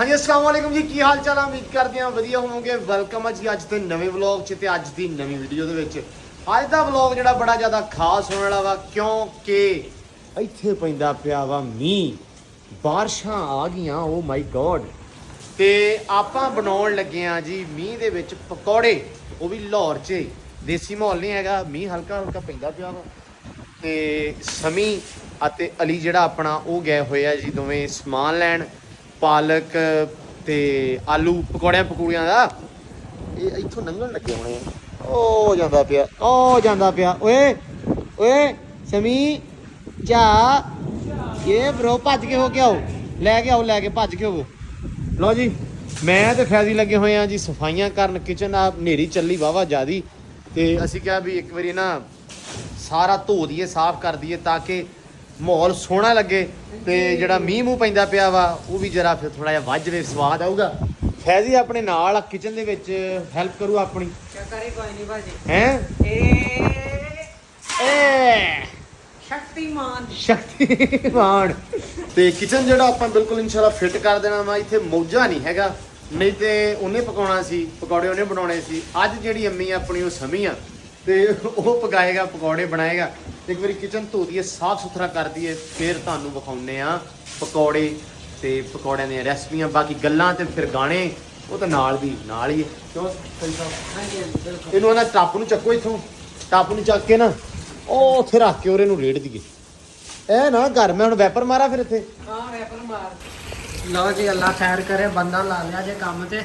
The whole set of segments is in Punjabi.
ਹਾਂਜੀ, ਅਸਲਾਮ ਵਾਲੇਕੁਮ ਜੀ। ਕੀ ਹਾਲ ਚਾਲ ਆ? ਉਮੀਦ ਕਰਦੇ ਹਾਂ ਵਧੀਆ ਹੋਵੋਗੇ। ਵੈਲਕਮ ਆ ਜੀ ਅੱਜ ਦੇ ਨਵੇਂ ਵਲੌਗ 'ਚ ਤੇ ਅੱਜ ਦੀ ਨਵੀਂ ਵੀਡੀਓ ਦੇ ਵਿੱਚ। ਅੱਜ ਦਾ ਵਲੌਗ ਜਿਹੜਾ ਬੜਾ ਜ਼ਿਆਦਾ ਖਾਸ ਹੋਣ ਵਾਲਾ ਵਾ, ਕਿਉਂਕਿ ਇੱਥੇ ਪੈਂਦਾ ਪਿਆ ਵਾ ਮੀਂਹ। ਬਾਰਿਸ਼ਾਂ ਆ ਗਈਆਂ ਓ ਮਾਈ ਗੋਡ ਤੇ ਆਪਾਂ ਬਣਾਉਣ ਲੱਗੇ ਆ ਜੀ ਮੀਂਹ ਦੇ ਵਿੱਚ ਪਕੌੜੇ। ਉਹ ਵੀ ਲਾਹੌਰ 'ਚ ਦੇਸੀ ਮਾਹੌਲ ਨਹੀਂ ਹੈਗਾ। ਮੀਂਹ ਹਲਕਾ ਹਲਕਾ ਪੈਂਦਾ ਪਿਆ ਵਾ। ਤੇ ਸਮੀ ਅਤੇ ਅਲੀ ਜਿਹੜਾ ਆਪਣਾ, ਉਹ ਗਏ ਹੋਏ ਆ ਜੀ ਦੋਵੇਂ ਸਮਾਨ ਲੈਣ। ਪਾਲਕ ਤੇ ਆਲੂ ਪਕੌੜਿਆਂ, ਪਕੂੜਿਆਂ ਦਾ। ਇਹ ਇੱਥੋਂ ਲੰਘਣ ਲੱਗੇ ਹੋਣੇ ਆ। ਉਹ ਜਾਂਦਾ ਪਿਆ, ਉਹ ਜਾਂਦਾ ਪਿਆ। ਓਏ ਓਏ, ਸਮੀ, ਜਾ। ਇਹ ਬ్రో ਭੱਜ ਕੇ ਹੋ ਕੇ ਆਓ। ਲੈ ਕੇ ਆਓ, ਲੈ ਕੇ ਭੱਜ ਕੇ ਹੋਵੋ। ਲਓ ਜੀ, ਮੈਂ ਤੇ ਫੈਜ਼ੀ ਲੱਗੇ ਹੋਏ ਆ ਜੀ, ਸਫਾਈਆਂ ਕਰਨ ਕਿਚਨ ਆ, ਹਨੇਰੀ ਚੱਲੀ ਵਾਵਾ ਜਿਆਦੀ। ਤੇ ਅਸੀਂ ਕਿਹਾ ਵੀ ਇੱਕ ਵਾਰੀ ਨਾ, ਸਾਰਾ ਧੋ ਦਈਏ, ਸਾਫ਼ ਕਰ ਦਈਏ, ਤਾਂ ਕਿ ਮਾਹੌਲ ਸੋਹਣਾ ਲੱਗੇ ਤੇ ਜਿਹੜਾ ਮੀਂਹ ਮੂੰਹ ਪੈਂਦਾ ਪਿਆ ਵਾ ਉਹ ਵੀ ਜਰਾ ਫਿਰ ਥੋੜਾ ਜਿਹਾ ਵੱਜਵੇ ਸਵਾਦ ਆਊਗਾ। ਫੈਜ਼ੀ ਆਪਣੇ ਨਾਲ ਆ ਕਿਚਨ ਦੇ ਵਿੱਚ ਹੈਲਪ ਕਰੂ ਆਪਣੀ। ਚੱਕਰੀ ਕੋਈ ਨਹੀਂ ਭਾਜੀ। ਹੈ? ਏ ਏ। ਸ਼ਕਤੀਮਾਨ। ਸ਼ਕਤੀਮਾਨ। ਤੇ ਕਿਚਨ ਜਿਹੜਾ ਆਪਾਂ ਬਿਲਕੁਲ ਇਨਸ਼ਾਅੱਲਾ ਫਿੱਟ ਕਰ ਦੇਣਾ ਵਾ ਇੱਥੇ ਮੌਜਾ ਨਹੀਂ ਹੈਗਾ। ਨਹੀਂ ਤੇ ਉਹਨੇ ਪਕਾਉਣਾ ਸੀ ਪਕੌੜੇ ਉਹਨੇ ਬਣਾਉਣੇ ਸੀ। ਅੱਜ ਜਿਹੜੀ ਅੰਮੀ ਆਪਣੀ ਉਹ ਸਮੀ ਆ ਤੇ ਉਹ ਪਕਾਏਗਾ ਪਕੌੜੇ ਬਣਾਏਗਾ। ਇੱਕ ਵਾਰੀ ਕਿਚਨ ਧੋ ਦਈਏ ਸਾਫ਼ ਸੁਥਰਾ ਕਰ ਦਈਏ ਫਿਰ ਤੁਹਾਨੂੰ ਵਿਖਾਉਨੇ ਆ ਪਕੌੜੇ ਤੇ ਪਕੌੜਿਆਂ ਦੀਆਂ ਰੈਸਪੀਆਂ ਬਾਕੀ ਗੱਲਾਂ ਤੇ ਫਿਰ ਗਾਣੇ ਉਹ ਤਾਂ ਨਾਲ ਦੀ ਨਾਲ ਹੀ ਹੈ। ਕਿਉਂ? ਸਹੀ ਸਾਹਿਬ। ਹਾਂਜੀ ਹਾਂਜੀ ਬਿਲਕੁਲ। ਇਹਨੂੰ ਨਾ ਟੱਪ ਨੂੰ ਚੱਕੋ ਇਥੋਂ ਟੱਪ ਨੂੰ ਚੱਕ ਕੇ ਨਾ ਉਹ ਉੱਥੇ ਰੱਖ ਕੇ ਉਹਰੇ ਨੂੰ ਰੇੜ ਦਈਏ। ਇਹ ਨਾ ਘਰ ਮੈਂ ਹੁਣ ਵੈਪਰ ਮਾਰਾ ਫਿਰ ਇੱਥੇ। ਹਾਂ ਰੈਪਰ ਮਾਰ। ਲਓ ਜੀ ਅੱਲਾ ਖੈਰ ਕਰੇ ਬੰਦਾ ਲਾ ਲਿਆ ਜੇ ਕੰਮ ਤੇ।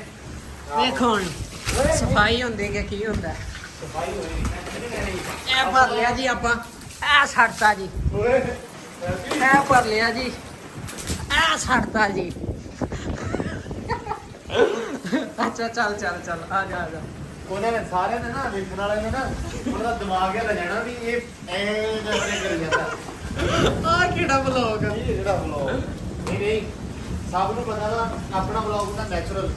ਵੇਖੋ ਹੁਣ ਸਫ਼ਾਈ ਹੁੰਦੀ ਕਿ ਕੀ ਹੁੰਦਾ? ਇਹ ਭਰ ਲਿਆ ਜੀ ਆਪਾਂ। ਇਹ ਛੱਡਤਾ ਜੀ। ਇਹ ਭਰ ਲਿਆ ਜੀ। ਇਹ ਛੱਡਤਾ ਜੀ। ਅੱਛਾ ਚੱਲ ਚੱਲ ਚੱਲ ਆ ਜਾ ਆ ਜਾ। ਉਹਨਾਂ ਨੇ ਸਾਰਿਆਂ ਨੇ ਨਾ ਵੇਖਣ ਵਾਲੇ ਨੇ ਨਾ ਉਹਨਾਂ ਦਾ ਦਿਮਾਗ ਇਹ ਜਾਣਾ ਵੀ ਇਹ ਐ ਜਿਹਾ ਕਰੀ ਜਾਂਦਾ। ਆ ਕਿਹੜਾ ਬਲੌਗ ਆ। ਇਹ ਜਿਹੜਾ ਬਲੌਗ ਨਹੀਂ ਨਹੀਂ ਸਭ ਨੂੰ ਪਤਾ ਵਾ ਆਪਣਾ ਬਲੌਗ ਤਾਂ ਨੈਚੁਰਲ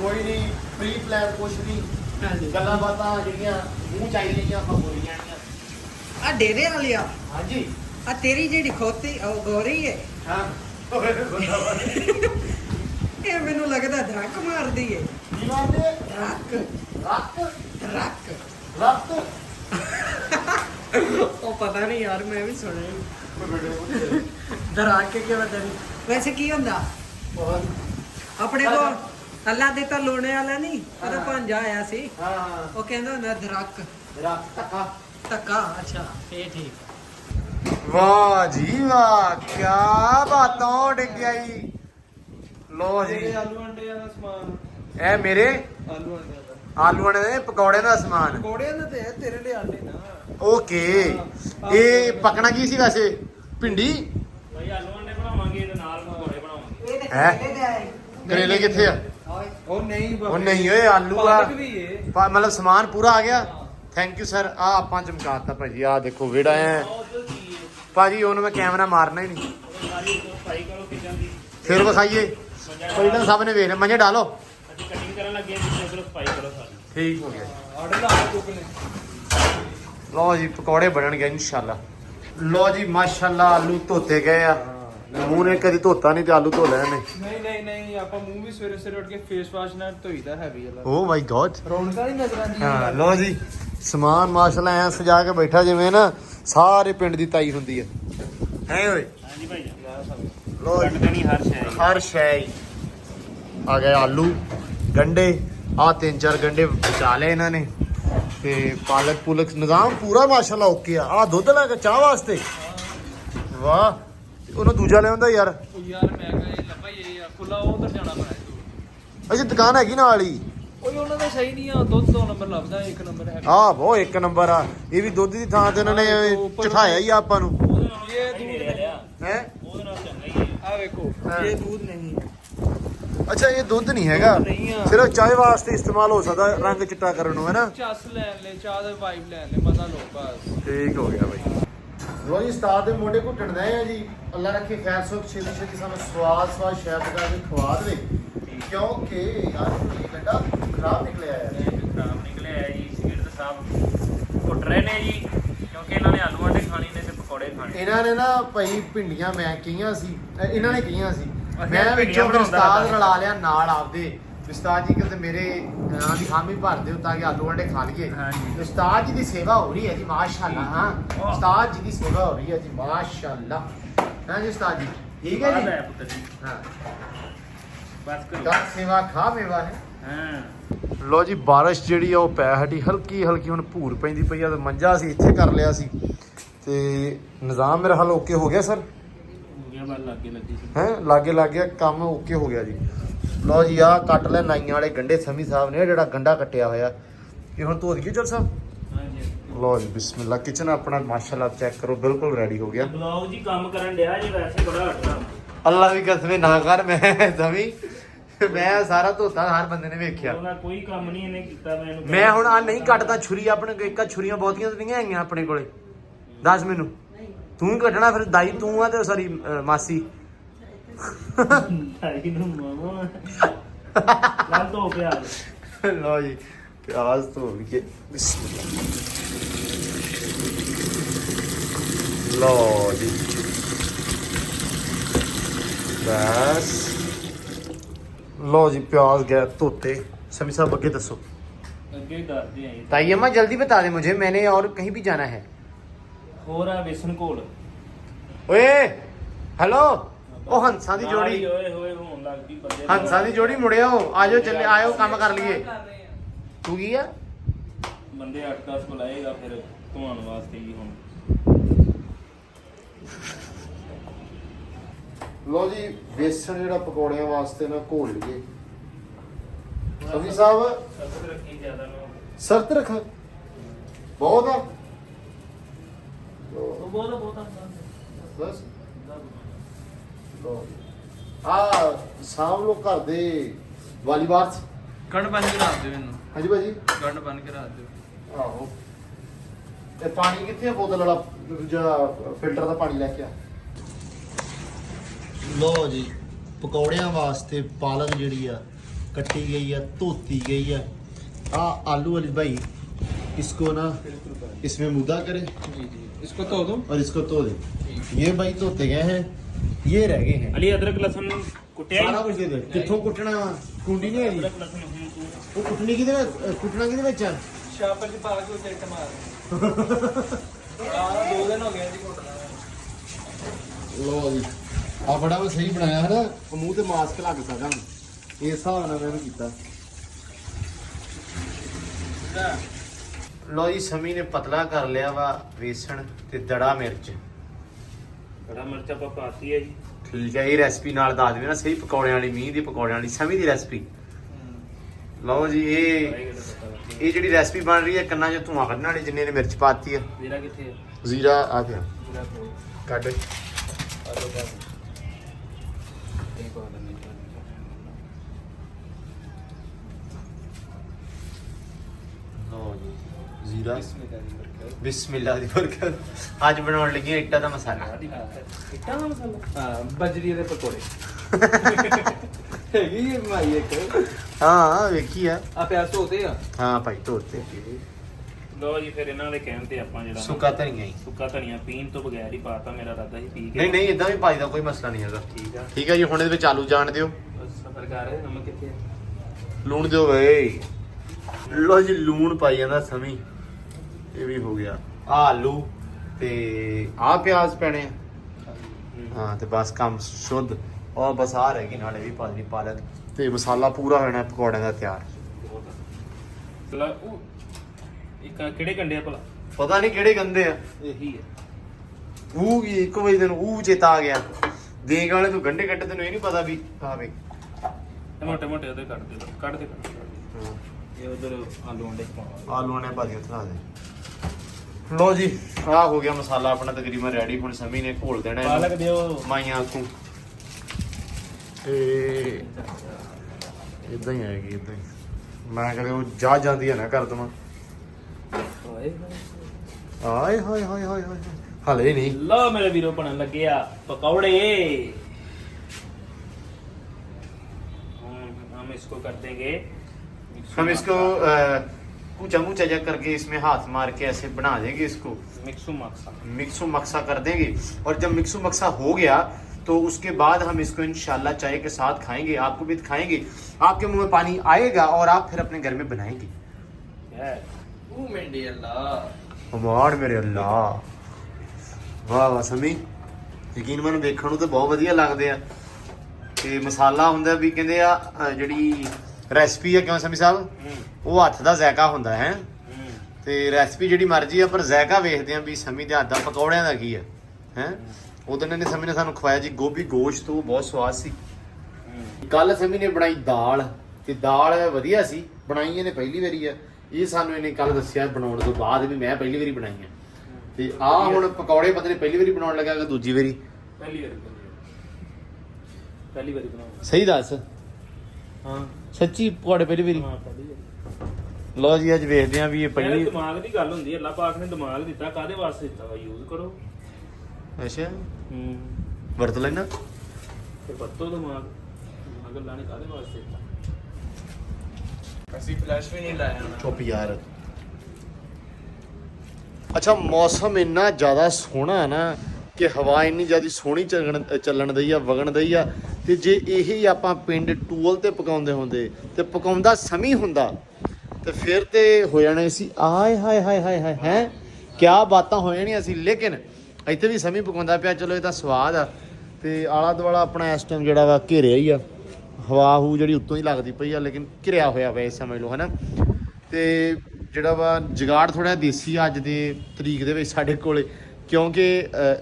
ਕੋਈ ਨਹੀਂ ਪ੍ਰੀ ਪਲਾਨ ਕੁਛ ਨਹੀਂ। ਹਾਂਜੀ। ਗੱਲਾਂ ਬਾਤਾਂ ਜਿਹੜੀਆਂ ਮੂੰਹ ਚਾਹੀਦੀਆਂ ਆਪਾਂ ਬੋਲੀ ਜਾਣੀਆਂ ਆ ਡੇਰੇ ਵਾਲਿਆ ਹਾਂਜੀ। ਆ ਤੇਰੀ ਜਿਹੜੀ ਖੋਤੀ ਉਹ ਗੋਰੀ ਹੈ। ਹਾਂ ਇਹ ਮੈਨੂੰ ਲੱਗਦਾ ਧਰਕ ਮਾਰਦੀ ਏ। ਕੀ ਮਾਰਦੇ ਧਰਕ ਰੱਤ ਧਰਕ ਰੱਤ ਉਹ ਪਤਾ ਨਹੀਂ ਯਾਰ ਮੈਂ ਵੀ ਸੁਣਿਆ ਕੀ ਨਹੀਂ ਵੈਸੇ ਕੀ ਹੁੰਦਾ? ਆਪਣੇ ਕੋਲ ਅੱਲਾ ਦੇ ਤਾਂ ਲੋਣੇ ਵਾਲਾ ਨਹੀਂ ਉਹਦਾ। ਭਾਂਜਾ ਆਇਆ ਸੀ। ਹਾਂ ਉਹ ਕਹਿੰਦਾ ਹੁੰਦਾ ਧਰਕ ਰੱਤ ਧੱਕਾ। ਧੱਕਾ ਅੱਛਾ ਇਹ ਠੀਕ। ਵਾਹ ਜੀ ਵਾਹ ਕੀ ਬਾਤੋਂ ਡਿੱਗਿਆ ਈ ਲੋ ਜੀ। ਆਲੂ ਅੰਡਿਆਂ ਦਾ ਸਮਾਨ। ਇਹ ਮੇਰੇ? ਆਲੂ ਅੰਡਿਆਂ ਦਾ। ਆਲੂਆਂ ਦੇ ਪਕੌੜੇ ਦਾ ਸਮਾਨ। ਕੋੜਿਆਂ ਦਾ ਤੇ ਤੇਰੇ ਲਈ ਆਂਡੇ ਨਾ। ਓਕੇ। ਇਹ ਪਕਣਾ ਕੀ ਸੀ ਵੈਸੇ? ਭਿੰਡੀ? ਭਾਈ ਆਲੂ ਅੰਡੇ ਬਣਾਵਾਂਗੇ ਇਹਦੇ ਨਾਲ ਪਕੌੜੇ ਬਣਾਵਾਂਗੇ। ਇਹ ਤੇ ਹੈਂ? ਕਰੇਲੇ ਕਿੱਥੇ ਆ? ਉਹ ਨਹੀਂ ਉਹ ਨਹੀਂ ਓਏ ਆਲੂ ਆ। ਪਾਲਕ ਵੀ ਏ। ਪਾ- ਮਤਲਬ ਸਮਾਨ ਪੂਰਾ ਆ ਗਿਆ। ਥੈਂਕ ਯੂ ਸਰ ਆ ਆਪਾਂ ਚਮਕਾਤਾ ਭਾਜੀ। ਆ ਦੇਖੋ ਵਿਹੜਾ ਐ। ਭਾਜੀ ਉਹਨੂੰ ਮੈਂ ਕੈਮਰਾ ਮਾਰਨਾ ਹੀ ਨਹੀਂ। ਫਿਰ ਵਿਖਾਈਏ। ਪਹਿਲਾਂ ਸਭ ਨੇ ਵੇਖ ਲਿਆ। ਮੰਜੇ ਡਾਲੋ। ਠੀਕ ਹੋ ਗਿਆ। ਆਰਡਰ ਲਓ ਜੀ ਪਕੌੜੇ ਬਣਨਗੇ ਇਨਸ਼ਾਅੱਲਾ। ਲਓ ਜੀ ਮਾਸ਼ਾਅੱਲਾ ਆਲੂ ਧੋਤੇ ਗਏ ਆ। ਮੂੰਹ ਨੇ ਕਦੀ ਧੋਤਾ ਨਹੀਂ ਤੇ ਆਲੂ ਧੋ ਲਏ ਨੇ। ਨਹੀਂ ਨਹੀਂ ਨਹੀਂ ਆਪਾਂ ਮੂੰਹ ਵੀ ਸਵੇਰੇ ਸਵੇਰੇ ਉੱਠ ਕੇ ਫੇਸ ਵਾਸ਼ ਨਾਲ ਧੋਈਦਾ ਹੈਵੀ ਵਾਲਾ। ਓ ਮਾਈ ਗॉड ਰੌਣਕਾਂ ਨਹੀਂ ਨਜ਼ਰ ਆਉਂਦੀਆਂ ਹਾਂ। ਲਓ ਜੀ। ਸਮਾਨ ਮਾਸ਼ਾਅੱਲਾ ਐ ਸਜਾ ਕੇ ਬੈਠਾ ਜਿਵੇਂ ਨਾ ਸਾਰੇ ਪਿੰਡ ਦੀ ਤਾਈ ਹੁੰਦੀ ਹੈ। ਹੈ ਓਏ? ਹਾਂਜੀ ਭਾਈ ਲਓ ਕੱਟ ਜੀ ਦੇਣੀ ਹਰ ਸ਼ੈ ਹਰ ਸ਼ੈ ਹੀ। ਆ ਗਏ ਆਲੂ ਗੰਡੇ। ਆ ਤਿੰਨ ਚਾਰ ਗੰਡੇ ਬਚਾ ਲਏ ਇਹਨਾਂ ਨੇ। ਤੇ ਪਾਲਕ ਪੁਲਕ ਨਿਜ਼ਾਮ ਪੂਰਾ ਮਾਸ਼ਾਅੱਲਾ ਓਕੇ ਆ। ਆ ਦੁੱਧ ਲੈ ਕੇ ਚਾਹ ਵਾਸਤੇ। ਵਾਹ। ਉਹਨੂੰ ਦੂਜਾ ਲਿਆਉਂਦਾ ਯਾਰ। ਉਹ ਯਾਰ ਮੈਂ ਕਹਾਂ ਇਹ ਲੱਭਾ ਇਹ ਖੁੱਲਾ ਉਧਰ ਜਾਣਾ ਪੈਣਾ ਅਜੇ ਦੁਕਾਨ ਹੈਗੀ ਨਾਲ ਹੀ? ਓਏ ਉਹਨਾਂ ਦਾ ਸਹੀ ਨਹੀਂ ਆ ਦੁੱਧ ਦੋ ਨੰਬਰ ਲੱਭਦਾ ਇੱਕ ਨੰਬਰ ਹੈ ਆ ਬਹੁਤ ਇੱਕ ਨੰਬਰ ਆ। ਇਹ ਵੀ ਦੁੱਧ ਦੀ ਥਾਂ ਤੇ ਉਹਨਾਂ ਨੇ ਚਠਾਇਆ ਹੀ ਆ ਆਪਾਂ ਨੂੰ। ਉਹਦੇ ਨਾਲ ਇਹ ਦੂਧ ਦੇ ਲਿਆ ਹੈ? ਉਹਦੇ ਨਾਲ ਚੰਗਾ ਹੀ ਹੈ ਆ ਵੇਖੋ। ਇਹ ਦੁੱਧ ਨਹੀਂ। ਅੱਛਾ ਇਹ ਦੁੱਧ ਨਹੀਂ ਹੈਗਾ। ਨਹੀਂ। ਸਿਰਫ ਚਾਹ ਵਾਸਤੇ ਇਸਤੇਮਾਲ ਹੋ ਸਕਦਾ ਰੰਗ ਚਿੱਟਾ ਕਰਨ ਨੂੰ ਹੈ ਨਾ? ਚੱਸ ਲੈਣ ਲੈ ਚਾਹ ਦੇ ਵਾਈਬ ਲੈਣ ਲੈ ਮਜ਼ਾ ਲਓ ਬਸ। ਠੀਕ ਹੋ ਗਿਆ ਬਾਈ। ਲੋ ਜੀ ਉਸਤਾਦ ਦੇ ਮੋਢੇ ਘੁੱਟਣ ਦੇ ਆ ਜੀ। ਅੱਲਾ ਰੱਖੇ ਖੈਰ ਸੁਖ ਛੇਤੀ ਛੇਤੀ ਸਾਨੂੰ ਸਵਾਦ ਸਵਾਦ ਸ਼ਹਿਦ ਪਕਾ ਕੇ ਖਵਾ ਦੇਵੇ ਕਿਉਂਕਿ ਯਾਰ ਇਹ ਗੱਡਾ ਖਰਾਬ ਨਿਕਲਿਆ ਆ। ਖਰਾਬ ਨਿਕਲਿਆ ਹੈ ਜੀ ਸਿਗਰਟ ਸਾਹਿਬ ਘੁੱਟ ਰਹੇ ਨੇ ਜੀ ਕਿਉਂਕਿ ਇਹਨਾਂ ਨੇ ਆਲੂ ਅੰਡੇ ਖਾਣੇ ਨੇ ਤੇ ਪਕੌੜੇ ਖਾਣੇ ਇਹਨਾਂ ਨੇ ਨਾ ਭਾਈ ਭਿੰਡੀਆਂ ਮੈਂ ਕਹੀਆਂ ਸੀ ਇਹਨਾਂ ਨੇ ਕਹੀਆਂ ਸੀ। ਮੈਂ ਵਿੱਚੋਂ ਉਸਤਾਦ। ਰਲਾ ਲਿਆ ਨਾਲ ਆਪਦੇ। ਉਸਤਾਦ ਜੀ ਕਿਤੇ ਮੇਰੇ ਨਾਂ ਦੀ ਹਾਮੀ ਭਰ ਦਿਓ ਤਾਂ ਕਿ ਆਲੂ ਅੰਡੇ ਖਾ ਲਈਏ। ਹਾਂਜੀ। ਉਸਤਾਦ ਜੀ ਦੀ ਸੇਵਾ ਹੋ ਰਹੀ ਹੈ ਜੀ ਮਾਸ਼ਾਅੱਲਾ ਹਾਂ। ਉਸਤਾਦ ਜੀ ਦੀ ਸੇਵਾ ਹੋ ਰਹੀ ਹੈ ਜੀ ਮਾਸ਼ਾਅੱਲਾ। ਹਾਂ ਜੀ ਉਸਤਾਦ ਜੀ ਠੀਕ ਹੈ ਜੀ? ਹੈ ਪੁੱਤਰ ਜੀ। ਹਾਂ। ਬਸ ਕਰੋ। ਸੇਵਾ ਖਾ ਮੇਵਾ ਹੈ ਹਾਂ। ਲੋ ਜੀ ਬਾਰਿਸ਼ ਜਿਹੜੀ ਆ ਉਹ ਪੈ ਹਟੀ ਹਲਕੀ ਹਲਕੀ ਹੁਣ ਭੂਰ ਪੈਂਦੀ ਪਈ ਆ ਤੇ ਮੰਜਾ ਸੀ ਇੱਥੇ ਕਰ ਲਿਆ ਸੀ। ਤੇ ਨਿਜ਼ਾਮ ਮੇਰਾ ਹੱਲ ਓਕੇ ਹੋ ਗਿਆ ਸਰ? ਹੋ ਗਿਆ ਬਾਲ ਲੱਗੇ ਲੱਗੀ ਸੀ। ਹੈ ਲਾਗੇ ਲੱਗ ਗਿਆ ਕੰਮ ਓਕੇ ਹੋ ਗਿਆ ਜੀ। ਲਓ ਜੀ ਆ ਕੱਟ ਲੈ ਨਾਈਆਂ ਵਾਲੇ ਗੰਡੇ ਸਮੀ ਸਾਹਿਬ ਨੇ ਆਹ ਜਿਹੜਾ ਗੰਡਾ ਕੱਟਿਆ ਹੋਇਆ। ਇਹ ਹੁਣ ਧੋ ਦਈਏ ਚਲ ਸਾਹਿਬ? ਹਾਂਜੀ ਲਓ ਜੀ ਬਿਸਮਿਲ੍ਲਾ ਕਿਚਨ ਆਪਣਾ ਮਾਸ਼ਾਅੱਲਾ ਚੈੱਕ ਕਰੋ ਬਿਲਕੁਲ ਰੈਡੀ ਹੋ ਗਿਆ। ਬਲੌਗ ਜੀ ਕੰਮ ਕਰਨ ਡਿਆ ਜੇ ਵੈਸੇ ਬੜਾ ਹਟਦਾ। ਅੱਲਾ ਵੀ ਕਸਮੇ ਨਾ ਕਰ ਮੈਂ ਸਮੀ ਮੈਂ ਸਾਰਾ ਧੋਤਾ ਹਰ ਬੰਦੇ ਨੇ ਵੇਖਿਆ। ਉਹਦਾ ਕੋਈ ਕੰਮ ਨਹੀਂ ਇਹਨੇ ਕੀਤਾ ਮੈਂ ਇਹਨੂੰ ਮੈਂ ਹੁਣ ਆ ਨਹੀਂ ਕੱਟਦਾ ਛੁਰੀ ਆਪਣੇ ਕੋਲ ਇੱਕਾ ਛੁਰੀਆਂ ਬਹੁਤੀਆਂ ਤਾਂ ਨਹੀਂ ਆਈਆਂ ਆਪਣੇ ਕੋਲੇ। ਦੱਸ ਮੈਨੂੰ। ਤੂੰ ਹੀ ਕੱਟਣਾ ਫਿਰ ਦਾਈ ਤੂੰ ਆ ਤੇ ਸੌਰੀ ਮਾਸੀ। प्याज तो लो जी बस लो जी प्याज साहब दसो ताई अम्मा जल्दी बता दे मुझे मैंने और कहीं भी जाना है हो रहा बेसन ओए हेलो ਉਹ ਹੰਸਾਂ ਦੀ ਜੋੜੀ। ਹੋਏ ਦੀ। ਜੋੜੀ ਮੁੜਿਓ ਆਜੋ ਚੱਲੇ ਆਇਓ ਕੰਮ ਕਰ ਲਈਏ। ਤੂੰ ਕੀ ਆ? ਬੰਦੇ 8-10 ਬੁਲਾਏਗਾ ਫਿਰ ਧੋਣ ਵਾਸਤੇ ਹੀ ਹੁਣ। ਲੋ ਜੀ ਵੇਸਣ ਜਿਹੜਾ ਪਕੌੜਿਆਂ ਵਾਸਤੇ ਨਾ ਘੋਲ ਲਈਏ। ਸਭੀ ਸਾਹਿਬ? ਸਭ ਸਰਤ ਰੱਖ। ਬਹੁਤ ਆ। ਤੋ ਬਹੁਤ ਬਹੁਤ ਬਸ। ਆ ਸਾਂਭ ਲੋ ਘਰ ਦੇ ਵਾਲੀਬਾਰ ਚ ਗੰਢ ਬਣ ਕੇ ਰੱਖ ਦਿਓ ਮੈਨੂੰ ਹਾਂਜੀ ਭਾਜੀ ਗੰਢ ਬਣ ਕੇ ਰੱਖ ਦਿਓ ਆਹੋ ਤੇ ਪਾਣੀ ਕਿੱਥੇ ਆ ਬੋਤਲ ਵਾਲਾ ਦੂਜਾ ਫਿਲਟਰ ਦਾ ਪਾਣੀ ਲੈ ਕੇ ਆ ਲੋ ਜੀ ਪਕੌੜਿਆਂ ਵਾਸਤੇ ਪਾਲਕ ਜਿਹੜੀ ਆ ਕੱਟੀ ਗਈ ਆ ਧੋਤੀ ਗਈ ਆ ਆ आलू वाली भाई इसको ना इसमें मुद्दा करे ਜੀ ਜੀ ਇਸਕੋ ਧੋ ਦੋ और इसको धो दे ये भाई धोते गए हैं ये रह गए हैं ਅਲੀ ਅਦਰਕ ਲਸਣ ਕੁੱਟਿਆ ਸਾਰਾ ਕੁਝ ਦੇ ਦੇ ਕਿੱਥੋਂ ਕੁੱਟਣਾ ਵਾ? ਕੁੰਡੀ ਨਹੀਂ ਹੈਗੀ ਅਦਰਕ ਲਸਣ ਹੁਣ ਤੂੰ ਉਹ ਕੁੱਟਣੀ ਕਿਹਦੇ ਵਿੱਚ ਕੁੱਟਣਾ ਕਿਹਦੇ ਵਿੱਚ ਆ ਸ਼ਾਪਰ ਚ ਪਾ ਕੇ ਉੱਤੇ ਇੱਟ ਮਾਰ ਆ ਦੋ ਦਿਨ ਹੋ ਗਏ ਜੀ ਘੁੱਟਣਾ ਲੋ ਜੀ ਆ ਬੜਾ ਵਾ ਸਹੀ ਬਣਾਇਆ ਹੈ ਨਾ ਮੂੰਹ ਤੇ ਮਾਸਕ ਲੱਗ ਸਕਦਾ ਇਸ ਹਿਸਾਬ ਨਾਲ ਮੈਂ ਇਹਨੂੰ ਕੀਤਾ ਲੋ ਜੀ ਸਮੀ ਨੇ ਪਤਲਾ ਕਰ ਲਿਆ ਵਾ ਵੇਸਣ ਤੇ ਦੜਾ ਮਿਰਚ ਬੜਾ ਮਿਰਚ ਆਪਾਂ ਪਾਤੀ ਹੈ ਜੀ। ਠੀਕ ਹੈ ਇਹ ਰੈਸਪੀ ਨਾਲ ਦੱਸ ਦੇਣਾ ਸਹੀ ਪਕੌੜਿਆਂ ਵਾਲੀ ਮੀਂਹ ਦੀ ਪਕੌੜਿਆਂ ਵਾਲੀ ਸਮੀ ਦੀ ਰੈਸਪੀ ਲਓ ਜੀ ਇਹ। ਇਹ ਜਿਹੜੀ ਰੈਸਪੀ ਬਣ ਰਹੀ ਹੈ ਕੰਨਾਂ 'ਚ ਧੂਆਂ ਕੱਢਣ ਵਾਲੀ ਜਿੰਨੇ ਨੇ ਮਿਰਚ ਪਾਤੀ ਆ ਜੀਰਾ ਕਿੱਥੇ ਹੈ? ਜ਼ੀਰਾ ਆ ਗਿਆ। ਜੀਰਾ ਕੋਲ ਕੱਢ। ਆ ਦੋ ਪਾ ਇਹ ਪਾ ਦਿੰਦੇ ਲਓ ਜੀ। ਜ਼ੀਰਾ। ਬਿਸਮਿਲ੍ਲਾਹ ਦੀ ਬਰਕਤ ਬਿਸਮਿਲ੍ਲਾ ਦੀ ਬਰਕਤ। ਅੱਜ ਬਣਾਉਣ ਲੱਗੀ ਹਾਂ ਇੱਟਾਂ ਦਾ ਮਸਾਲਾ। ਇੱਟਾਂ ਦਾ ਮਸਾਲਾ? ਹਾਂ ਬਜਰੀ ਦੇ ਪਕੌੜੇ। ਹੈਗੀ ਇਹ ਮਾਈ ਇੱਕ? ਹਾਂ ਵੇਖੀ ਆ। ਆ ਪਿਆਜ਼ ਧੋਤੇ ਆ? ਹਾਂ ਭਾਈ ਧੋਤੇ। ਲੋ ਜੀ ਫਿਰ ਇਹਨਾਂ ਦੇ ਕਹਿਣ ਤੇ ਆਪਾਂ ਜਿਹੜਾ ਸੁੱਕਾ ਧਨੀਆ ਹੀ ਸੁੱਕਾ ਧਨੀਆ ਪੀਣ ਤੋਂ ਬਗੈਰ ਹੀ ਪਾਤਾ ਮੇਰਾ ਇਰਾਦਾ ਸੀ ਪੀ ਕੇ। ਨਹੀਂ ਨਹੀਂ ਇਦਾਂ ਵੀ ਭਾਈ ਦਾ ਕੋਈ ਮਸਲਾ ਨਹੀਂ ਹੈਗਾ। ਠੀਕ ਆ। ਠੀਕ ਹੈ ਜੀ ਹੁਣ ਇਹਦੇ ਵਿੱਚ ਆਲੂ ਜਾਣ ਦਿਓ। ਬਸ ਸਰਕਾਰ ਹੈ ਨਮਕ ਕਿੱਥੇ ਹੈ ਲੂਣ ਦਿਓ ਵੇ ਲੋ ਜੀ ਲੂਣ ਪਾਈ ਜਾਂਦਾ ਸਮੀ। ਇਹ ਵੀ ਹੋ ਗਿਆ। ਆ ਆਲੂ ਤੇ ਆ ਪਿਆਜ਼ ਪੈਣੇ ਆ। ਹਾਂ ਤੇ ਬਸ ਕੰਮ ਸ਼ੁੱਧ। ਉਹ ਬਸ ਆ ਰਹਿ ਗਈ ਨਾਲੇ ਵੀ ਪਾ ਦੇਣੀ ਪਾਲਕ। ਤੇ ਮਸਾਲਾ ਪੂਰਾ ਹੋ ਜਾਣਾ ਪਕੌੜਿਆਂ ਦਾ ਤਿਆਰ। ਚਲਾ ਉਹ ਇੱਕ ਆਹ ਕਿਹੜੇ ਕੰਡੇ ਆ ਭਲਾ? ਪਤਾ ਨਹੀਂ ਕਿਹੜੇ ਗੰਦੇ ਆ। ਇਹੀ ਹੈ ਉਹ ਵੀ ਇੱਕ ਵਜੇ ਦਿਨ ਉਹ ਚੇਤਾ ਆ ਗਿਆ। ਦੇਖ ਵਾਲੇ ਨੂੰ ਗੰਡੇ ਕੱਟ ਤੈਨੂੰ ਇਹ ਨਹੀਂ ਪਤਾ ਵੀ ਹਾਂ ਵੇ ਇਹ ਮੋਟੇ ਮੋਟੇ ਉਹਦੇ ਕੱਢ ਦੇ ਕੱਢ ਦੇ। ਦੇ। ਇਹ ਉਧਰ ਆਲੂ ਅੰਡੇ ਪਾਵਾਂਗੇ ਆਲੂਆਂ ਨੇ ਭਾਜੀ ਉੱਥੇ ਲਾ ਦੇ। ਲੋ ਜੀ ਆਹ ਹੋ ਗਿਆ ਮਸਾਲਾ ਆਪਣਾ ਤਕਰੀਬਨ ਰੈਡੀ ਹੁਣ ਸਮੀ ਨੇ ਘੋਲ ਦੇਣਾ ਇਹਨੂੰ। ਪਾਲਕ ਦਿਓ ਮਾਈਆਂ ਆਖੂ ਤੇ ਇਦਾਂ ਹੀ ਆਏਗੀ ਇਦਾਂ ਹੀ ਮੈਂ ਕਦੇ ਉਹ ਜਾ ਜਾਂਦੀ ਹੈ ਨਾ ਕਰ ਦਵਾਂ ਓਏ ਆਏ ਹਾਏ ਹਾਏ ਹਾਏ ਹਾਏ ਹਲੇ ਨਹੀਂ ਲਓ ਮੇਰੇ ਵੀਰੋ ਬਣਨ ਲੱਗੇ ਆ ਪਕੌੜੇ हम हम इसको कर देंगे हम इसको कूचा मूचा जा करके इसमें हाथ मार के ऐसे बना देंगे इसको मिक्सू मक्सा मिक्सू मक्सा कर देंगे और जब मिक्सू मक्सा हो गया तो उसके बाद हम इसको इंशाल्लाह चाय के साथ खाएंगे आपको भी खाएंगे आपके मुंह में पानी आएगा और आप फिर अपने घर में बनाएंगे ਉਹ ਮੈਂਡੀ ਅੱਲਾ ਕਮਾਲ ਮੇਰੇ ਅੱਲਾ ਵਾਹ ਵਾਹ ਸਮੀ ਯਕੀਨ ਮਨ ਵੇਖਣ ਨੂੰ ਤਾਂ ਬਹੁਤ ਵਧੀਆ ਲੱਗਦੇ ਆ ਤੇ ਮਸਾਲਾ ਹੁੰਦਾ ਵੀ ਕਹਿੰਦੇ ਆ ਅ, ਜਿਹੜੀ ਰੈਸਪੀ ਆ ਕਿਉਂ ਸਮੀ ਸਾਹਿਬ? ਉਹ ਹੱਥ ਦਾ ਜ਼ਾਇਕਾ ਹੁੰਦਾ ਹੈ। ਤੇ ਰੈਸਪੀ ਜਿਹੜੀ ਮਰਜ਼ੀ ਆ ਪਰ ਜ਼ਾਇਕਾ ਵੇਖਦੇ ਆ ਵੀ ਸਮੀ ਦੇ ਹੱਥ ਦਾ ਪਕੌੜਿਆਂ ਦਾ ਕੀ ਆ ਹੈ? ਉਦੋਂ ਨੇ ਸਮੀ ਨੇ ਸਾਨੂੰ ਖਵਾਇਆ ਜੀ ਗੋਭੀ ਗੋਸ਼ਤ ਉਹ ਬਹੁਤ ਸਵਾਦ ਸੀ। ਕੱਲ ਸਮੀ ਨੇ ਬਣਾਈ ਦਾਲ ਤੇ ਦਾਲ ਵਧੀਆ ਸੀ ਬਣਾਈ ਇਹਨੇ ਪਹਿਲੀ ਵਾਰੀ ਆ। ਇਹ ਸਾਨੂੰ ਇਹਨੇ ਕੱਲ ਦੱਸਿਆ ਬਣਾਉਣ ਤੋਂ ਬਾਅਦ ਵੀ ਮੈਂ ਪਹਿਲੀ ਵਾਰੀ ਬਣਾਈ ਆ। ਤੇ ਆ ਹੁਣ ਪਕੌੜੇ ਪਤਾ ਨਹੀਂ ਪਹਿਲੀ ਵਾਰੀ ਬਣਾਉਣ ਲੱਗਾ ਕਿ ਦੂਜੀ ਵਾਰੀ? ਪਹਿਲੀ ਵਾਰੀ। ਪਹਿਲੀ ਵਾਰੀ ਬਣਾਉਂਦਾ ਸਹੀ ਦੱਸ। ਹਾਂ। ਸੱਚੀ ਪਕੌੜੇ ਪਹਿਲੀ ਵਾਰੀ। ਹਾਂ ਪਹਿਲੀ ਵਾਰੀ ਲਓ ਜੀ ਅੱਜ ਵੇਖਦੇ ਆ ਵੀ ਇਹ ਪਹਿਲੀ ਦਿਮਾਗ ਦੀ ਗੱਲ ਹੁੰਦੀ ਹੈ। ਅੱਲਾਹ ਪਾਕ ਨੇ ਦਿਮਾਗ ਦਿੱਤਾ ਕਾਦੇ ਵਾਸਤੇ ਦਿੱਤਾ ਵਾ? ਯੂਜ਼ ਕਰੋ। ਅੱਛਾ। ਹੂੰ। ਵਰਤ ਲੈਣਾ। ਤੇ ਬੱਤੋ ਦਿਮਾਗ। ਦਿਮਾਗ ਅੱਲਾਹ ਨੇ ਕਾਦੇ ਵਾਸਤੇ ਦਿੱਤਾ? ਅਸੀਂ ਫਲੈਸ਼ ਵੀ ਨਹੀਂ ਲਾਇਆ ਨਾ। ਚੁੱਪ ਯਾਰ। ਅੱਛਾ ਮੌਸਮ ਇੰਨਾ ਜ਼ਿਆਦਾ ਸੋਹਣਾ ਹੈ ਨਾ। ਕਿ ਹਵਾ ਇੰਨੀ ਜ਼ਿਆਦਾ ਸੋਹਣੀ ਚੱਲਣ ਚੱਲਣ ਦਈ ਆ, ਵਗਣ ਦਈ ਆ, ਤੇ ਜੇ ਇਹੀ ਆਪਾਂ ਪਿੰਡ ਟੂਲ ਤੇ ਪਕਾਉਂਦੇ ਹੁੰਦੇ, ਤੇ ਪਕਾਉਂਦਾ ਸਮੀ ਹੁੰਦਾ, ਤੇ ਫਿਰ ਤੇ ਹੋ ਜਾਣੇ ਸੀ ਆਏ ਹਾਏ ਹਾਏ ਹਾਏ ਹਾਏ, ਹੈ? ਕਿਆ ਬਾਤਾਂ ਹੋ ਜਾਣੀਆਂ ਸੀ, ਲੇਕਿਨ ਇੱਥੇ ਵੀ ਸਮੀ ਪਕਾਉਂਦਾ ਪਿਆ, ਚਲੋ ਇਹ ਤਾਂ ਸਵਾਦ ਆ, ਤੇ ਆਲਾ ਦੁਆਲਾ ਆਪਣਾ ਇਸ ਟਾਈਮ ਜਿਹੜਾ ਵਾ ਘੇਰਿਆ ਹੀ ਆ। ਹਵਾ ਹੂ ਜਿਹੜੀ ਉੱਤੋਂ ਹੀ ਲੱਗਦੀ ਪਈ ਆ, ਲੇਕਿਨ ਘਿਰਿਆ ਹੋਇਆ ਵਾ ਇਹ ਸਮਝ ਲਓ ਹਨਾ? ਤੇ ਜਿਹੜਾ ਵਾ ਜਗਾੜ ਥੋੜਾ ਦੇਸੀ ਆ ਅੱਜ ਦੇ ਤਰੀਕ ਦੇ ਵਿੱਚ ਸਾਡੇ ਕੋਲੇ ਕਿਉਂਕਿ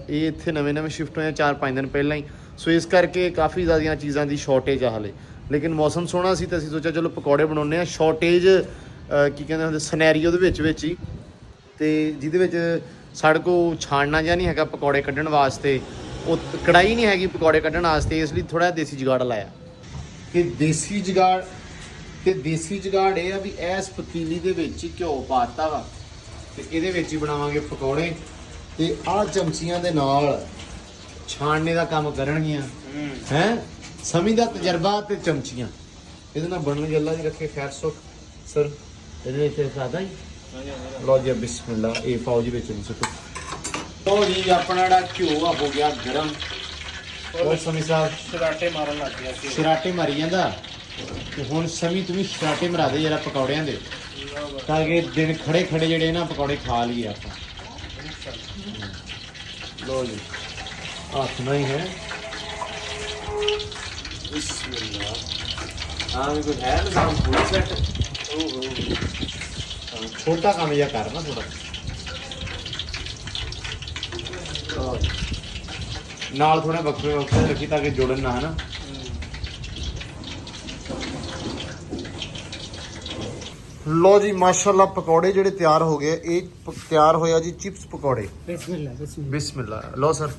ਇਹ ਇੱਥੇ ਨਵੇਂ ਨਵੇਂ ਸ਼ਿਫਟ ਹੋਏ ਆ 4-5 ਦਿਨ ਪਹਿਲਾਂ ਹੀ। ਸੋ ਇਸ ਕਰਕੇ ਕਾਫੀ ਜ਼ਿਆਦੀਆਂ ਚੀਜ਼ਾਂ ਦੀ ਸ਼ਾਰਟੇਜ ਆ ਹਲੇ। ਲੇਕਿਨ ਮੌਸਮ ਸੋਹਣਾ ਸੀ ਤਾਂ ਅਸੀਂ ਸੋਚਿਆ, ਚਲੋ ਪਕੌੜੇ ਬਣਾਉਨੇ ਆ ਸ਼ਾਰਟੇਜ ਕੀ ਕਹਿੰਦੇ ਹੁੰਦੇ ਸਿਨੈਰੀਓ ਦੇ ਵਿੱਚ ਵਿੱਚ ਹੀ। ਤੇ ਜਿਹਦੇ ਵਿੱਚ ਸਾਡੇ ਕੋਲ ਛਾਣਨਾ ਜਾਂ ਨਹੀਂ ਹੈਗਾ ਪਕੌੜੇ ਕੱਢਣ ਵਾਸਤੇ। ਉਹ ਕੜਾਈ ਨਹੀਂ ਹੈਗੀ ਪਕੌੜੇ ਕੱਢਣ ਵਾਸਤੇ, ਇਸ ਲਈ ਥੋੜਾ ਦੇਸੀ ਜੁਗਾੜ ਲਾਇਆ। ਕਿ ਦੇਸੀ ਜੁਗਾੜ, ਤੇ ਦੇਸੀ ਜੁਗਾੜ ਇਹ ਆ ਵੀ ਇਸ ਪਤੀਲੀ ਦੇ ਵਿੱਚ ਹੀ ਘਿਓ ਪਾਤਾ ਵਾ। ਤੇ ਇਹਦੇ ਵਿੱਚ ਹੀ ਬਣਾਵਾਂਗੇ ਪਕੌੜੇ। ਤੇ ਆਹ ਚਮਚੀਆਂ ਦੇ ਨਾਲ ਛਾਣਨੇ ਦਾ ਕੰਮ ਕਰਨਗੀਆਂ। ਹੈ। ਸਮੀ ਦਾ ਤਜਰਬਾ ਤੇ ਚਮਚੀਆਂ। ਇਹਦੇ ਨਾਲ ਬਣਨਗੇ ਅੱਲਾ ਜੀ ਰੱਖੇ ਖੈਰ ਸੁਖ। ਸਰ ਇਹਦੇ ਵਿੱਚ ਸਾਦਾ ਹੀ? ਲਓ ਜੀ ਬਿਸਮਿਲ੍ਲਾ ਇਹ ਪਾਓ ਜੀ ਵਿੱਚ ਨੂੰ ਸੁੱਟੋ। ਲਓ ਜੀ ਆਪਣਾ ਜਿਹੜਾ ਘਿਓ ਆ ਹੋ ਗਿਆ ਗਰਮ। ਉਹ ਸਮੀ ਸਾਹਿਬ। ਸ਼ਰਾਟੇ ਮਾਰਨ ਲੱਗ ਗਿਆ ਸੀ। ਸ਼ਰਾਟੇ ਮਾਰੀ ਜਾਂਦਾ। ਤੇ ਹੁਣ ਸਮੀ ਤੁਸੀਂ ਸ਼ਰਾਟੇ ਮਰਾ ਦੇ ਜਰਾ ਪਕੌੜਿਆਂ ਦੇ। ਤਾਂ ਕਿ ਦਿਨ ਖੜੇ ਖੜੇ ਜਿਹੜੇ ਨਾ ਪਕੌੜੇ ਖਾ ਲਈਏ ਆਪਾਂ। ਲੋ ਜੀ ਹੱਥ ਨਹੀਂ ਹੈ ਬਿਸਮਿਲ੍ਲਾ ਹਾਂ ਵੀ ਕੋਈ ਹੈ ਨਾ ਫੁੱਲ ਸੈੱਟ ਓਹ ਹੋ ਛੋਟਾ ਕੰਮ ਜਿਹਾ ਕਰ ਨਾ ਥੋੜਾ ਨਾਲ ਥੋੜਾ ਵੱਖਰੇ ਵੱਖਰੇ ਰੱਖੀ ਤਾਂ ਕਿ ਜੁੜਨ ਨਾ ਹਨਾ ਲੋ ਜੀ ਮਾਸ਼ਾਅੱਲਾ ਪਕੌੜੇ ਜਿਹੜੇ ਤਿਆਰ ਹੋ ਗਏ ਇਹ ਪ- ਤਿਆਰ ਹੋਇਆ ਜੀ ਚਿਪਸ ਪਕੌੜੇ। ਬਿਸਮਿਲ੍ਲਾ ਬਿਸਮਿਲ੍ਲਾ। ਬਿਸਮਿਲ੍ਲਾ। ਲੋ ਸਰ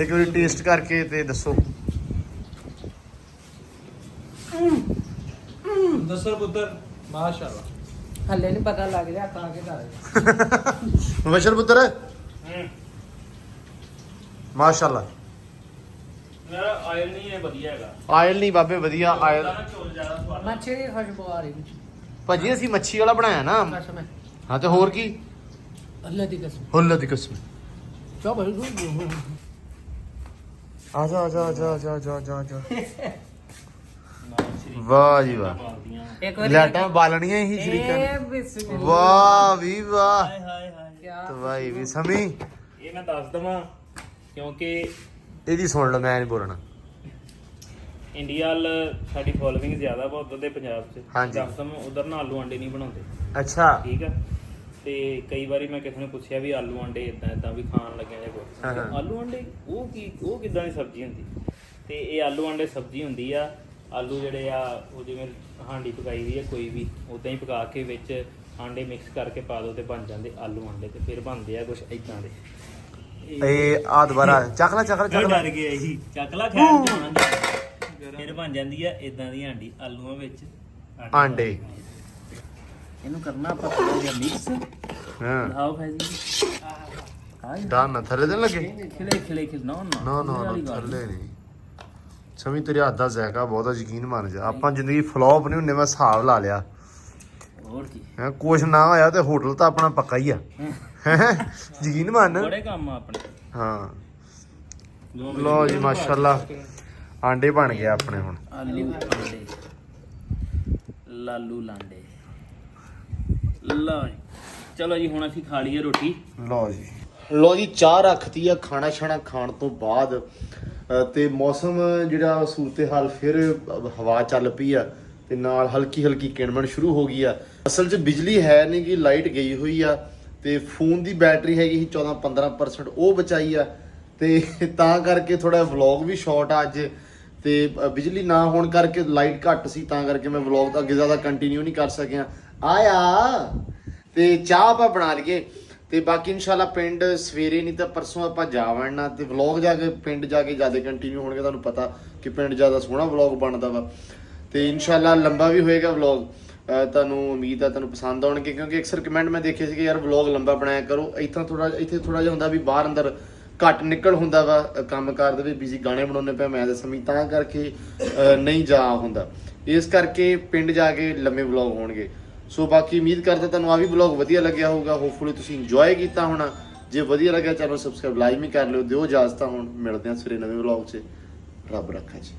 ਇੱਕ ਵਾਰੀ ਟੇਸਟ ਕਰਕੇ ਤੇ ਦੱਸੋ। ਦੱਸੋ ਪੁੱਤਰ ਮਾਸ਼ਾਅੱਲਾ। ਹੱਲੇ ਨਹੀਂ ਪਤਾ ਲੱਗ ਰਿਹਾ ਖਾ ਕੇ ਦੱਸ ਮੁਬਸ਼ਰ ਪੁੱਤਰ? ਹੂੰ। ਮਾਸ਼ਾਅੱਲਾ। ਮੇਰਾ ਆਇਲ ਨਹੀਂ ਹੈ ਵਧੀਆ ਹੈਗਾ। ਆਇਲ ਨਹੀਂ ਬਾਬੇ ਵਧੀਆ ਆਇਲ। ਚੌਲ ਜ਼ਿਆਦਾ ਸਵਾਦ ਮੱਛੀ ਦੀ ਖੁਸ਼ਬੂ ਆ ਰਹੀ ਭਾਜੀ ਅਸੀਂ ਮੱਛੀ ਵਾਲਾ ਬਣਾਇਆ ਨਾ। ਕਸਮ ਹੈ। ਹਾਂ ਤੇ ਹੋਰ ਕੀ? ਅੱਲਾ ਦੀ ਕਸਮ। ਹੁੱਲ ਦੀ ਕਸਮ ਚਾ ਆ ਜਾ ਆ ਜਾ ਆ ਜਾ ਆ ਜਾ ਆ ਜਾ ਆ ਵਾਹ ਜੀ ਵਾਹ। ਲਾਟਾਂ ਬਾਲਣੀਆਂ ਹੀ ਸ਼ਰੀਕਾਂ ਨੇ। ਇਹ ਬਿਸਮਿਲ੍ਲਾ ਵਾਹ ਵੀ ਵਾਹ। ਹਾਏ ਹਾਏ ਹਾਏ। ਕਿਆ ਤਵਾਈ ਵੀ ਸਮੀ। ਇਹ ਮੈਂ ਦੱਸ ਦਵਾਂ ਕਿਉਂਕਿ ਇਹਦੀ ਸੁਣ ਲਓ ਮੈਂ ਨਹੀਂ ਬੋਲਣਾ। ਇੰਡੀਆ ਵੱਲ ਸਾਡੀ ਫੋਲੋਇੰਗ ਜ਼ਿਆਦਾ ਵਾ ਉਧਰ ਦੇ ਪੰਜਾਬ 'ਚ। ਹਾਂਜੀ। ਉਧਰ ਨਾ ਆਲੂ ਆਂਡੇ ਨਹੀਂ ਬਣਾਉਂਦੇ। ਅੱਛਾ। ਠੀਕ ਆ? ਤੇ ਕਈ ਵਾਰੀ ਮੈਂ ਕਿਸੇ ਨੂੰ ਪੁੱਛਿਆ ਵੀ ਆਲੂ ਆਂਡੇ ਇਦਾਂ ਇਦਾਂ ਵੀ ਖਾਣ ਲੱਗਿਆ ਜਾਂ ਕੋਈ ਹਾਂ। ਆਲੂ ਆਂਡੇ ਉਹ ਕੀ ਉਹ ਕਿਦਾਂ ਦੀ ਸਬਜ਼ੀ ਹੁੰਦੀ? ਤੇ ਇਹ ਆਲੂ ਆਂਡੇ ਸਬਜ਼ੀ ਹੁੰਦੀ ਆ ਆਲੂ ਜਿਹੜੇ ਆ ਉਹ ਜਿਵੇਂ ਹਾਂਡੀ ਪਕਾਈ ਦੀ ਆ ਕੋਈ ਵੀ ਉਦਾਂ ਹੀ ਪਕਾ ਕੇ ਵਿੱਚ ਆਂਡੇ ਮਿਕਸ ਕਰਕੇ ਪਾ ਦੋ ਤੇ ਬਣ ਜਾਂਦੇ ਆਲੂ ਆਂਡੇ ਤੇ ਫਿਰ ਬਣਦੇ ਆ ਕੁਝ ਇਦਾਂ ਦੇ। ਇਹ ਆ ਦੁਬਾਰਾ ਚੱਕ ਲੈ ਚੱਕ ਲੈ ਚੱਕ ਲੈ। ਡਰ ਗਿਆ ਇਹੀ ਚੱਕਲਾ ਖੈਰ ਜਾਣਾ ਫਿਰ ਬਣ ਜਾਂਦੀ ਆ ਇਦਾਂ ਦੀ ਹਾਂਡੀ ਆਲੂਆਂ ਵਿੱਚ। ਆਂਡੇ। ਇਹਨੂੰ ਕਰਨਾ ਆਪਾਂ ਥੋੜਾ ਜਿਹਾ ਮਿਕਸ ਹਾਂ। ਲਾਓ ਭਾਜੀ। ਹਾਂ ਡਾਨ ਨਾ ਥੱਲੇ ਦੇਣ ਲੱਗੇ? ਖਿਲੇ ਖਿਲੇ ਖਿਲ। ਨਾ ਨਾ। ਨਾ ਨਾ ਥੱਲੇ ਨਹੀਂ ਸਮੀ ਤੇਰੇ ਹੱਥ ਦਾ ਜ਼ਾਇਕਾ ਬਹੁਤਾ ਯਕੀਨ ਮੰਨ ਜਾ। ਆਪਾਂ ਜ਼ਿੰਦਗੀ ਫਲॉप ਨਹੀਂ ਹੁੰਨੇ ਮੈਂ ਹਿਸਾਬ ਲਾ ਲਿਆ। ਹੋਰ ਕੀ। ਹੈ ਕੁਛ ਨਾ ਹੋਇਆ ਤੇ ਹੋਟਲ ਤਾਂ ਆਪਣਾ ਪੱਕਾ ਹੀ ਆ। ਹੈਂ? ਯਕੀਨ ਮੰਨ ਬੜੇ ਕੰਮ ਆ ਆਪਣੇ। ਹਾਂ। ਲਓ ਜੀ। ਮਾਸ਼ਾਅੱਲਾ। ਆਂਡੇ ਬਣ ਗਏ ਆਪਣੇ ਹੁਣ। ਆਲੂ ਆਂਡੇ। ਲਾਲੂ ਲਾਂਡੇ। ਲਓ ਜੀ। ਚਲੋ ਜੀ ਹੁਣ ਅਸੀਂ ਖਾ ਲਈਏ ਰੋਟੀ। ਲਓ ਜੀ। ਲਓ ਜੀ ਚਾਹ ਰੱਖਤੀ ਆ ਖਾਣਾ ਛਾਣਾ ਖਾਣ ਤੋਂ ਬਾਅਦ। ਅ, ਤੇ ਮੌਸਮ ਜਿਹੜਾ ਸੂਰਤ ਹਾਲ ਫਿਰ ਹਵਾ ਚੱਲ ਪਈ ਆ ਤੇ ਨਾਲ ਹਲਕੀ ਹਲਕੀ ਕਿਣਮਣ ਸ਼ੁਰੂ ਹੋ ਗਈ ਆ। ਅਸਲ 'ਚ ਬਿਜਲੀ ਹੈ ਨਹੀਂ ਕਿ ਲਾਈਟ ਗਈ ਹੋਈ ਆ ਤੇ ਫੋਨ ਦੀ ਬੈਟਰੀ ਹੈਗੀ ਸੀ 14 15% ਉਹ ਬਚਾਈ ਆ। ਤੇ ਤਾਂ ਕਰਕੇ ਥੋੜਾ ਵਲੌਗ ਵੀ ਸ਼ਾਰਟ ਆ ਅੱਜ। ਤੇ ਬਿਜਲੀ ਨਾ ਹੋਣ ਕਰਕੇ ਲਾਈਟ ਘੱਟ ਸੀ, ਤਾਂ ਕਰਕੇ ਮੈਂ ਵਲੌਗ ਅੱਗੇ ਜ਼ਿਆਦਾ ਕੰਟੀਨਿਊ ਨਹੀਂ ਕਰ ਸਕਿਆ। ਆਇਆ। ਤੇ ਚਾਹ ਆਪਾਂ ਬਣਾ ਲਈਏ। ਤੇ ਬਾਕੀ ਇਨਸ਼ਾਅੱਲਾ ਪਿੰਡ ਸਵੇਰੇ ਨਹੀਂ ਤਾਂ ਪਰਸੋਂ ਆਪਾਂ ਜਾ ਵੜਨਾ। ਤੇ ਵਲੌਗ ਜਾ ਕੇ, ਪਿੰਡ ਜਾ ਕੇ ਜ਼ਿਆਦਾ ਕੰਟੀਨਿਊ ਹੋਣਗੇ, ਤੁਹਾਨੂੰ ਪਤਾ ਕਿ ਪਿੰਡ ਜ਼ਿਆਦਾ ਸੋਹਣਾ ਵਲੌਗ ਬਣਦਾ ਵਾ। ਤੇ ਇਨਸ਼ਾਅੱਲਾ ਲੰਬਾ ਵੀ ਹੋਏਗਾ ਵਲੌਗ। ਤੁਹਾਨੂੰ ਉਮੀਦ ਆ, ਤੁਹਾਨੂੰ ਪਸੰਦ ਆਉਣਗੇ, ਕਿਉਂਕਿ ਅਕਸਰ ਕਮੈਂਟ ਮੈਂ ਦੇਖੇ ਸੀ ਕਿ ਯਾਰ ਵਲੌਗ ਲੰਬਾ ਬਣਾਇਆ ਕਰੋ। ਇੱਥਾਂ ਥੋੜਾ ਇੱਥੇ ਥੋੜਾ ਜਿਹਾ ਹੁੰਦਾ ਵੀ ਬਾਹਰ ਅੰਦਰ ਘੱਟ ਨਿਕਲ ਹੁੰਦਾ ਵਾ ਅ, ਕੰਮ ਕਾਰ ਦੇ ਵਿੱਚ ਬਿਜ਼ੀ ਗਾਣੇ ਬਣਾਉਣੇ ਪਏ ਮੈਂ ਤੇ ਸਮੀ ਤਾਂ ਕਰਕੇ ਨਹੀਂ ਜਾ ਹੁੰਦਾ। ਇਸ ਕਰਕੇ ਪਿੰਡ ਜਾ ਕੇ ਲੰਮੇ ਵਲੌਗ ਹੋਣਗੇ। ਸੋ ਬਾਕੀ ਉਮੀਦ ਕਰਦਾ ਤੁਹਾਨੂੰ ਆ ਵੀ ਵਲੌਗ ਵਧੀਆ ਲੱਗਿਆ ਹੋਊਗਾ। ਹੋਪਫੁਲੀ ਤੁਸੀਂ ਇੰਜੋਏ ਕੀਤਾ ਹੋਣਾ। ਜੇ ਵਧੀਆ ਲੱਗਿਆ ਚੈਨਲ ਸਬਸਕ੍ਰਾਈਬ ਲਾਈਕ ਵੀ ਕਰ ਲਿਓ ਦਿਓ ਇਜਾਜ਼ਤਾਂ ਹੁਣ। ਮਿਲਦੇ ਹਾਂ ਸਵੇਰੇ ਨਵੇਂ ਵਲੌਗ 'ਚ। ਰੱਬ ਰੱਖਾ ਜੀ।